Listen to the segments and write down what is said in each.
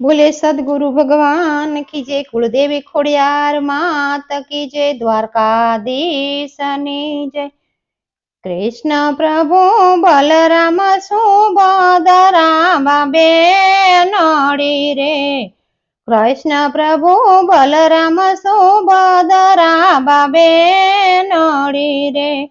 બોલે, સદગુરુ ભગવાન કી જે કુળદેવી ખોડિયાર માત કી જે દ્વારકાધીશની જય. કૃષ્ણ પ્રભુ બલરામ સુભદરામ બે નડી રે. કૃષ્ણ પ્રભુ બલરામ સુભદરામ બે નડી રે.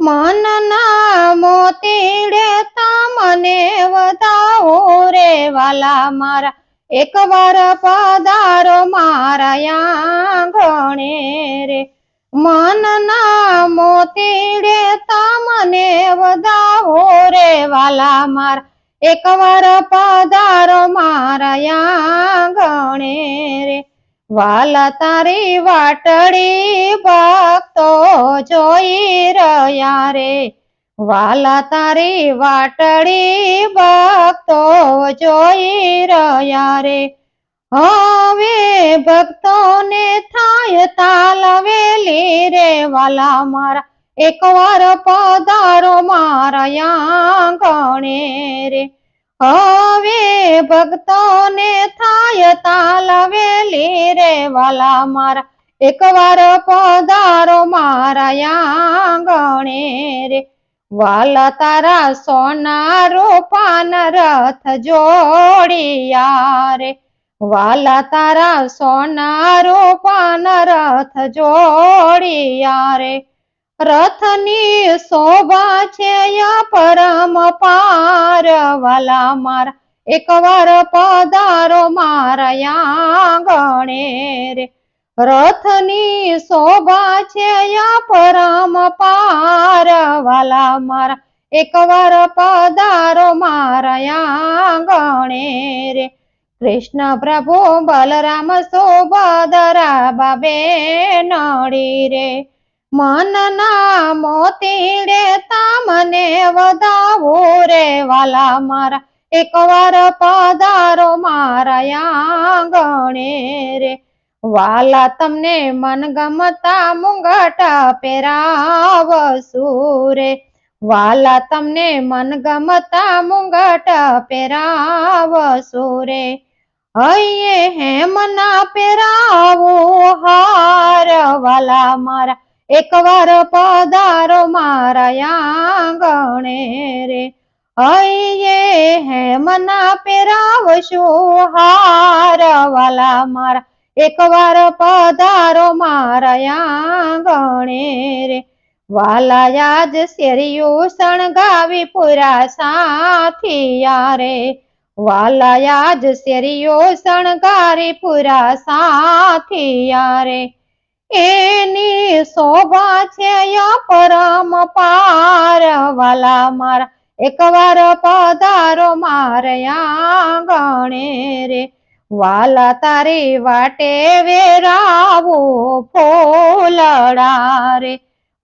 મનના મોતીડે તમને વધાવો રે વાલા મારા. એકવાર પધારો મારા આંગણે રે. મનના મોતીડે તમને વધાવો રે વાલા મારા. એકવાર પધારો મારા આંગણે રે. વાલા તારી વાટડી ભક્તો જોઈ રહ્યા રે. વાલા તારી વાટડી ભક્તો જોઈ રહ્યા રે. હવે ભક્તોને થાય તાલવેલી રે વાલા મારા. એકવાર પધારો મારા આંગણે રે. હવે ભક્તોને થાય તાલવેલી રે વાલા મારા. એકવાર પધારો મારા આંગણે રે. વાલા તારા સોના પાન રથ જોડિયા રે વાલા તારા સોના પાન રથ જોડિયા રે રથની શોભા છે પરમ પાર? વાલા મારા, એકવાર પધારો મારા આંગણે રે. રથની શોભા છે પરમ પાર? વાલા મારા એકવાર પધારો મારા રે. કૃષ્ણ પ્રભુ બલરામ સુભદ્રા બાબે નડી રે. મનના મોતીડે તામને વધાવો રે. વાલા મારા એકવાર પધારો મારા ગણે રે. વાલા તમને મનગમતા મુંગટ પહેરાવસુ રે. વાલા તમને મનગમતા મુંગટ પહેરાવસુ રે. હૈયે હેમના પહેરાવો હાર, વાલા મારા, એકવાર પધારો મારા આંગણે રે. હૈયે હેમના પહેરાવશો હાર, વાલા મારા એકવાર પધારો મારા આંગણે રે. વાલા યાદ શેરિયું શણગાવી પૂરા સાથિયા રે. વાલા યાદ શેરિયો શણગારી પૂરા સાથિયા રે. એની શોભા છે પરમ પાર. વાલા મારા, એકવાર પધારો મારયા ગણે રે. વાલા તારે વાટે વેરાવો ફોલડા રે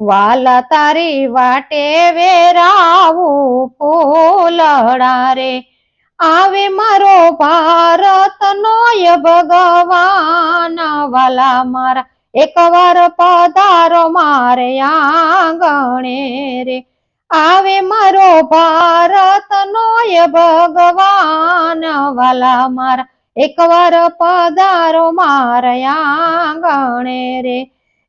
વાલા તારી વાટે વેરાવો ફોલડા રે આવે મારો ભારત નોય ભગવાન. વાલા મારા એકવાર પધારો મારે આંગણે રે. આવે મારો ભારત નોય ભગવાન. વાલા મારા એકવાર પધારો મારયા આંગણે રે.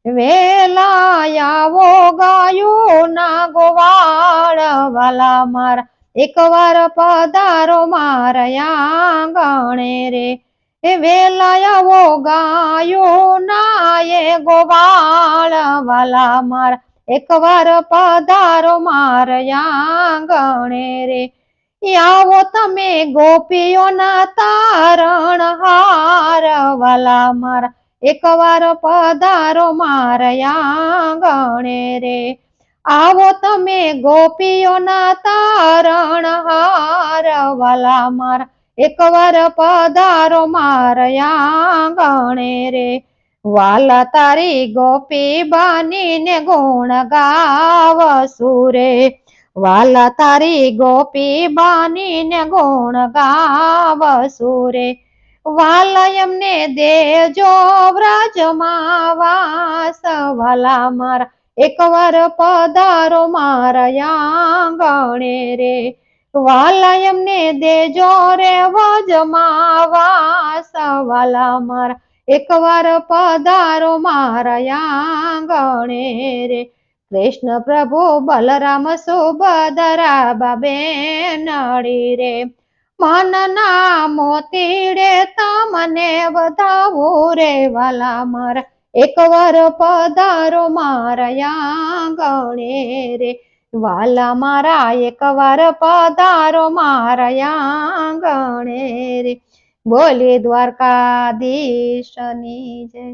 વેલાયાવો ગાયું ના ગોવાળ વાલા મારા. એકવાર પધારો મારયા આંગણે રે. એ વેલાયાવો ગાયું ના એ ગોવાળ વાલા મારા. એકવાર પધારો મારયા ગણે રે. આવો તમે ગોપીઓના તારણ હાર, વાલા મારા, એકવાર પધારો મારયા ગણે રે. આવો તમે ગોપીઓના તારણ હાર, વાલા મારા, એકવાર પધારો મારયા ગણે રે. વાલા તારી ગોપી બાનીને ગુણ ગાવ સુરે વાલા તારી ગોપી બાનીને ગુણ ગાવ સુરે વાલયમને દેજો વ્રજમાં વાસ, વાલા મારા એકવાર પધારો મારા ગણે રે. વાલા એમને દેજો રે વજમાવા સવાલા મારા એકવાર પધારો મારા આંગણે રે. કૃષ્ણ પ્રભુ બલરામ સુભદરા બાબે નડી રે. મનના મોતીડે તમને વધાવું રે વાલા મારા એકવાર પધારો મારા આંગણે રે. વાલા મારા એકવાર પધારો મારા આંગણે રે. બોલે દ્વારકાધીશની જય.